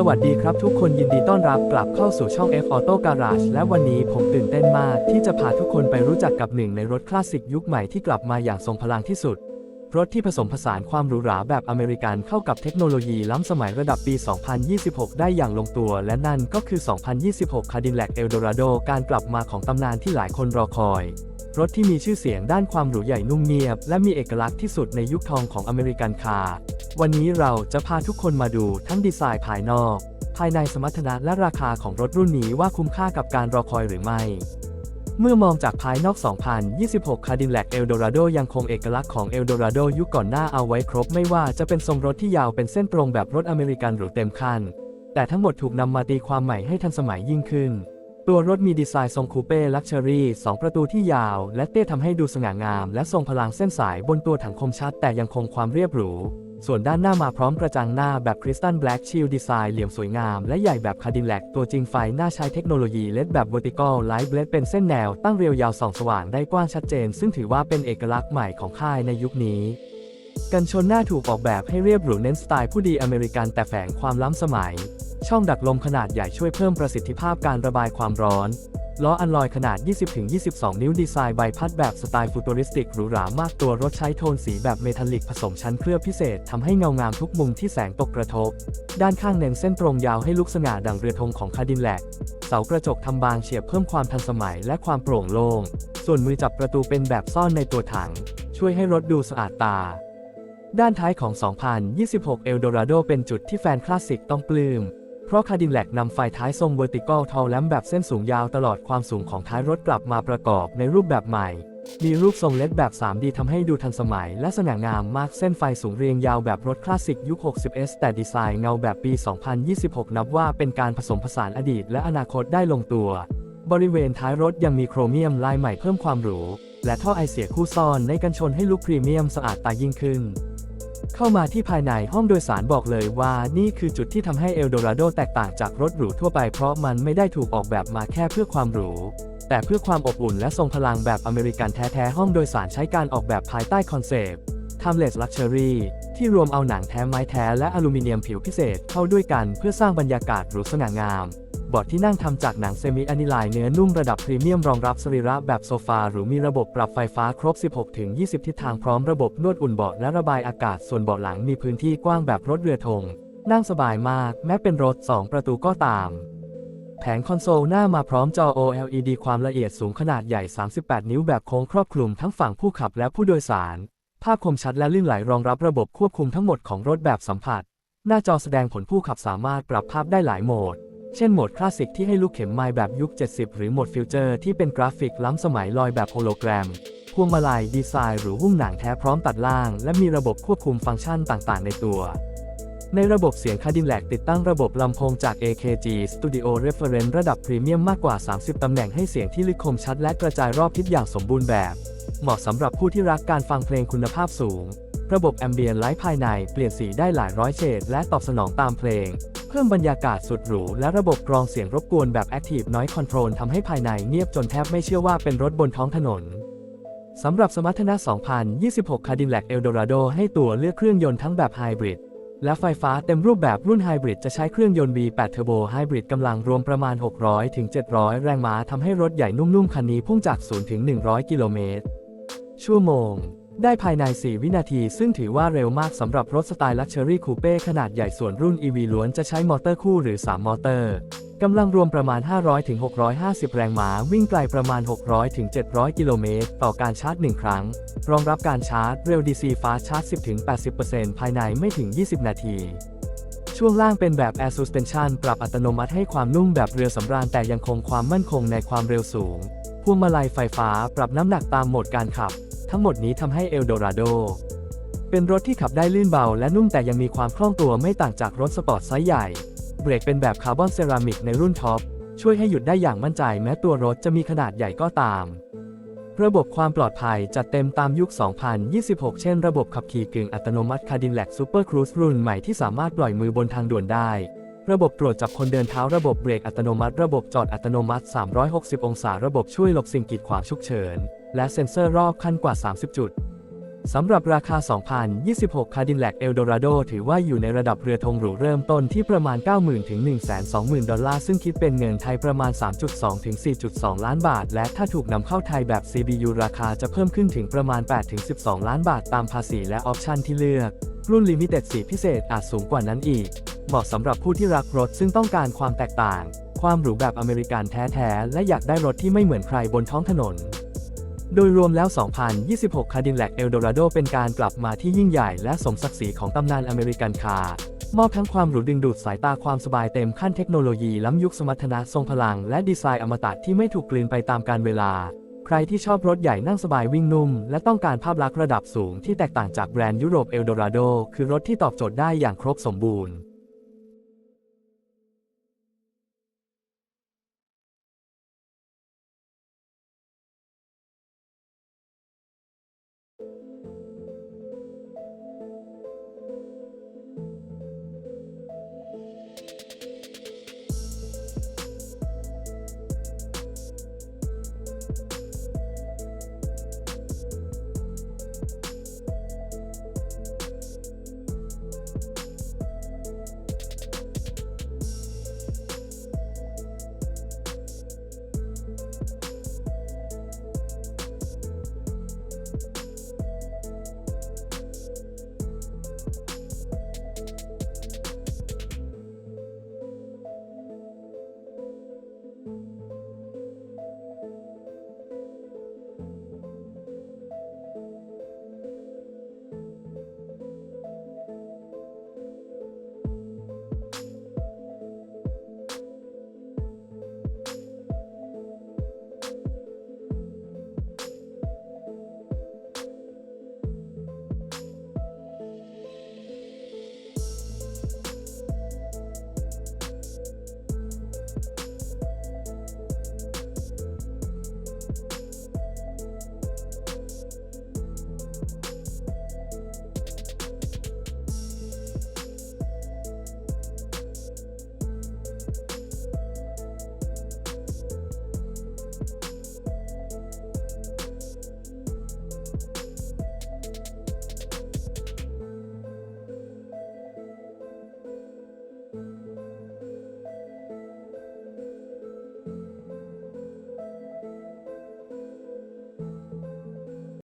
สวัสดีครับทุกคนยินดีต้อนรับกลับเข้าสู่ช่อง F Auto Garage และวันนี้ผมตื่นเต้นมาก ที่จะพาทุกคนไปรู้จักกับหนึ่งในรถคลาสสิกยุคใหม่ที่กลับมาอย่างทรงพลังที่สุด รถที่ผสมผสานความหรูหราแบบอเมริกันเข้ากับเทคโนโลยีล้ำสมัยระดับปี 2026 ได้อย่างลงตัว และนั่นก็คือ 2026 Cadillac Eldorado การกลับมาของตำนานที่หลายคนรอคอย รถที่มีชื่อเสียงด้านความหรูใหญ่นุ่มเงียบ และมีเอกลักษณ์ที่สุดในยุคทองของอเมริกันคาร์วันนี้เราจะพาทุกคนมาดูทั้งดีไซน์ภายนอก ภายในสมรรถนะและราคาของรถรุ่นนี้ว่าคุ้มค่ากับการรอคอยหรือไม่ เมื่อมองจากภายนอก 2026 Cadillac Eldorado ยังคงเอกลักษณ์ของ Eldorado ยุคก่อนหน้าเอาไว้ครบไม่ว่าจะเป็นทรงรถที่ยาวเป็นเส้นตรงแบบรถอเมริกันหรูเต็มคันแต่ทั้งหมดถูกนำมาตีความใหม่ให้ทันสมัยยิ่งขึ้น ตัวรถมีดีไซน์ทรงคูเป้ลักชัวรี่2ประตูที่ยาว และเตี้ยทำให้ดูสง่างาม และทรงพลังเส้นสายบนตัวถังคมชัด แต่ยังคงความเรียบหรู ส่วนด้านหน้ามาพร้อมกระจังหน้าแบบคริสตัลแบล็กชิลดีไซน์เหลี่ยมสวยงาม และใหญ่แบบคาดิแลกตัวจริงไฟหน้าใช้เทคโนโลยีเลดแบบ vertical light blade เป็นเส้นแนวตั้งเรียวยาวส่องสว่างได้กว้างชัดเจน ซึ่งถือว่าเป็นเอกลักษณ์ใหม่ของค่ายในยุคนี้กันชนหน้าถูกออกแบบให้เรียบหรูเน้นสไตล์ผู้ดีอเมริกันแต่แฝงความล้ำสมัย ช่องดักลมขนาดใหญ่ช่วยเพิ่มประสิทธิภาพการระบายความร้อน ล้ออันลอยขนาด 20-22 นิ้วดีไซน์ใบพัดแบบสไตล์ฟูตูริสติกหรูหรามากตัวรถใช้โทนสีแบบเมทัลลิกผสมชั้นเคลือบพิเศษทำให้เงางามทุกมุมที่แสงตกกระทบ ด้านข้างเน้นเส้นตรงยาวให้ลุกสง่าดังเรือธงของคาดินแลกเสากระจกทำบางเฉียบเพิ่มความทันสมัยและความโปร่งโล่ง ส่วนมือจับประตูเป็นแบบซ่อนในตัวถัง ช่วยให้รถดูสะอาดตาด้านท้ายของ 2026 Eldorado เป็นจุดที่แฟนคลาสสิกต้องปลื้ม เพราะคาดินแลกนำไฟท้ายทรง vertical tall lamp แบบเส้นสูงยาวตลอดความสูงของท้ายรถกลับมาประกอบในรูปแบบใหม่ มีรูปทรงเล็ดแบบ 3D ทำให้ดูทันสมัยและสง่างามมากเส้นไฟสูงเรียงยาวแบบรถคลาสสิกยุค 60S แต่ดีไซน์เงาแบบปี 2026 นับว่าเป็นการผสมผสานอดีตและอนาคตได้ลงตัว บริเวณท้ายรถยังมีโครเมียมลายใหม่เพิ่มความหรูและท่อไอเสียคู่ซ่อนในกันชนให้ลุคพรีเมียมสะอาดตายิ่งขึ้น เข้ามาที่ภายในห้องโดยสารบอกเลยว่านี่คือจุดที่ทำให้เอลโดราโดแตกต่างจากรถหรูทั่วไปเพราะมันไม่ได้ถูกออกแบบมาแค่เพื่อความหรู แต่เพื่อความอบอุ่นและทรงพลังแบบอเมริกันแท้ๆห้องโดยสารใช้การออกแบบภายใต้คอนเซปต์ Timeless Luxury ที่รวมเอาหนังแท้ไม้แท้และอลูมิเนียมผิวพิเศษเข้าด้วยกันเพื่อสร้างบรรยากาศหรูสง่างาม เบาะที่นั่งทำจากหนังเซมิอะนิไลน์เนื้อนุ่มระดับพรีเมียมรองรับสรีระแบบโซฟา หรือมีระบบปรับไฟฟ้าครบ 16-20 ทิศทางพร้อมระบบนวดอุ่นเบาะและระบายอากาศ ส่วนเบาะหลังมีพื้นที่กว้างแบบรถเรือธง นั่งสบายมาก แม้เป็นรถ 2 ประตูก็ตาม แผงคอนโซลหน้ามาพร้อมจอ OLED ความละเอียดสูงขนาดใหญ่ 38 นิ้วแบบโค้งครอบคลุมทั้งฝั่งผู้ขับและผู้โดยสาร ภาพคมชัดและลื่นไหลรองรับระบบควบคุมทั้งหมดของรถแบบสัมผัส หน้าจอแสดงผลผู้ขับสามารถปรับภาพได้หลายโหมด เช่นโหมดคลาสสิกที่ให้ลูกเข็มไม้แบบยุค 70 หรือโหมดฟิวเจอร์ที่เป็นกราฟิกล้ำสมัยลอยแบบโฮโลแกรม พวงมาลัยดีไซน์หรือหุ้มหนังแท้พร้อมตัดล่าง และมีระบบควบคุมฟังก์ชันต่างๆ ในตัว ในระบบเสียงคาดินแลกติดตั้งระบบลำโพงจาก AKG Studio Reference ระดับพรีเมียมมากกว่า 30 ตำแหน่งให้เสียงที่ลึกคมชัดและกระจายรอบทิศอย่างสมบูรณ์แบบ เหมาะสำหรับผู้ที่รักการฟังเพลงคุณภาพสูง ระบบแอมเบียนไลท์ภายในเปลี่ยนสีได้หลายร้อยเฉดและตอบสนองตามเพลง พิ่มบรรยากาศสุดหรู และระบบกรองเสียงรบกวนแบบ Active Noise Control ทำให้ภายในเงียบจนแทบไม่เชื่อว่าเป็นรถบนท้องถนนสำหรับสมรรถนะ 2026 Cadillac Eldorado ให้ตัวเลือกเครื่องยนต์ทั้งแบบไฮบริดและไฟฟ้าเต็มรูปแบบรุ่นไฮบริดจะใช้เครื่องยนต์ V8 Turbo Hybrid กำลังรวมประมาณ 600-700 แรงม้าทำให้รถใหญ่นุ่มๆ คันนี้พุ่งจาก0-100 กิโลเมตร ชั่วโมง ได้ภายใน 4 วินาที ซึ่งถือว่าเร็วมากสำหรับรถสไตล์ Luxury Coupe ขนาดใหญ่ส่วนรุ่น EV ล้วนจะใช้มอเตอร์คู่หรือ 3 มอเตอร์กำลังรวมประมาณ 500-650 แรงม้า วิ่งไกลประมาณ 600-700 กิโลเมตร ต่อการชาร์จ 1 ครั้ง รองรับการชาร์จเร็ว DC Fast Charge 10-80%ภายในไม่ถึง 20 นาที ช่วงล่างเป็นแบบ Air Suspension ปรับอัตโนมัติให้ความนุ่มแบบเรือสำราญแต่ยังคงความมั่นคงในความเร็วสูง พวงมาลัยไฟฟ้าปรับน้ำหนักตามโหมดการขับ ทั้งหมดนี้ทำให้ Eldorado เป็นรถที่ขับได้ลื่นเบาและนุ่มแต่ยังมีความคล่องตัวไม่ต่างจากรถสปอร์ตไซส์ใหญ่ เบรกเป็นแบบคาร์บอนเซรามิกในรุ่นท็อป ช่วยให้หยุดได้อย่างมั่นใจแม้ตัวรถจะมีขนาดใหญ่ก็ตาม ระบบความปลอดภัยจัดเต็มตามยุค 2026 เช่นระบบขับขี่กึ่งอัตโนมัติ Cadillac Super Cruise รุ่นใหม่ที่สามารถปล่อยมือบนทางด่วนได้ ระบบตรวจจับคนเดินเท้าระบบเบรกอัตโนมัติ ระบบจอดอัตโนมัติ 360 องศา ระบบช่วยหลบสิ่งกีดขวางฉุกเฉิน และเซ็นเซอร์รอบคันกว่า 30 จุดสำหรับราคา 2026 Cadillac Eldorado ถือว่าอยู่ในระดับเรือธงหรูเริ่มต้นที่ประมาณ 90,000 ถึง 120,000 ดอลลาร์ ซึ่งคิดเป็นเงินไทยประมาณ 3.2 ถึง 4.2 ล้านบาท และถ้าถูกนำเข้าไทยแบบ CBU ราคาจะเพิ่มขึ้นถึงประมาณ 8 ถึง 12 ล้านบาทตามภาษีและออปชันที่เลือก รุ่น Limited สีพิเศษอาจสูงกว่านั้นอีก เหมาะสำหรับผู้ที่รักรถซึ่งต้องการความแตกต่าง ความหรูแบบอเมริกันแท้ๆ และอยากได้รถที่ไม่เหมือนใครบนท้องถนน โดยรวมแล้ว 2026 Cadillac Eldorado เป็นการกลับมาที่ยิ่งใหญ่และสมศักดิ์ศรีของตำนานอเมริกันคาร์มอบทั้งความหรูดึงดูดสายตาความสบายเต็มขั้นเทคโนโลยีล้ำยุคสมรรถนะทรงพลัง และดีไซน์อมตะที่ไม่ถูกกลืนไปตามกาลเวลา ใครที่ชอบรถใหญ่นั่งสบายวิ่งนุ่ม และต้องการภาพลักษณ์ระดับสูงที่แตกต่างจากแบรนด์ยุโรป Eldorado คือรถที่ตอบโจทย์ได้อย่างครบสมบูรณ์